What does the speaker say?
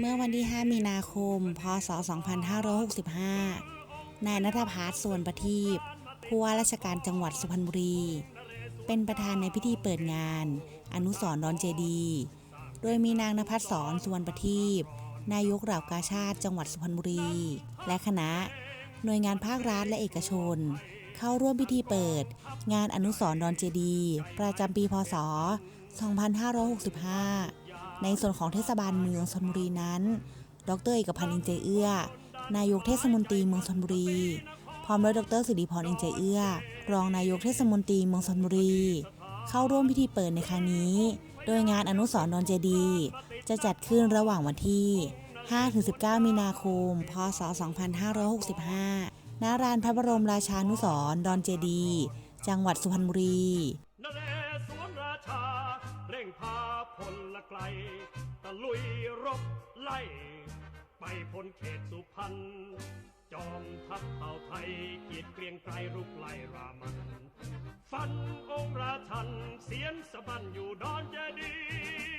เมื่อวันที่ 5 มีนาคม พศ 2565 นายนัทพัฒน์ส่วนประทีปผู้ว่าราชการจังหวัดสุพรรณบุรี เป็นประธานในพิธีเปิดงาน อนุสรณ์ดอนเจดี โดยมีนางนภัสสรสุวรรณประทีปนายกเหล่ากาชาติจังหวัดสุพรรณบุรี และคณะ หน่วยงานภาครัฐและเอกชน เข้าร่วมพิธีเปิด งานอนุสรณ์ดอนเจดี ประจำปีพศ 2565 ในส่วนของเทศบาลเมืองชลบุรีนั้น ดรเอกพันธ์อินเจเอื้อ นายกเทศมนตรีเมืองชลบุรี พร้อมด้วยดรสิริพรอินเจเอื้อ รองนายกเทศมนตรีเมืองชลบุรี เข้าร่วมพิธีเปิดในครั้งนี้ โดยงานอนุสรณ์ดอนเจดี จะจัดขึ้นระหว่างวันที่ 5-19 มีนาคม พศ 2565 ณ ลานพระบรมราชานุสรณ์ดอนเจดี จังหวัดสุพรรณบุรี ไกล ตะลุยรบไล่ ไปพ้นเขตสุพรรณจอมทัพเผ่าไทยเกียรติเกรียงไกรรุกไล่รามัน ฟันองค์ราชันเสียนสะบันอยู่ดอนเจดีย์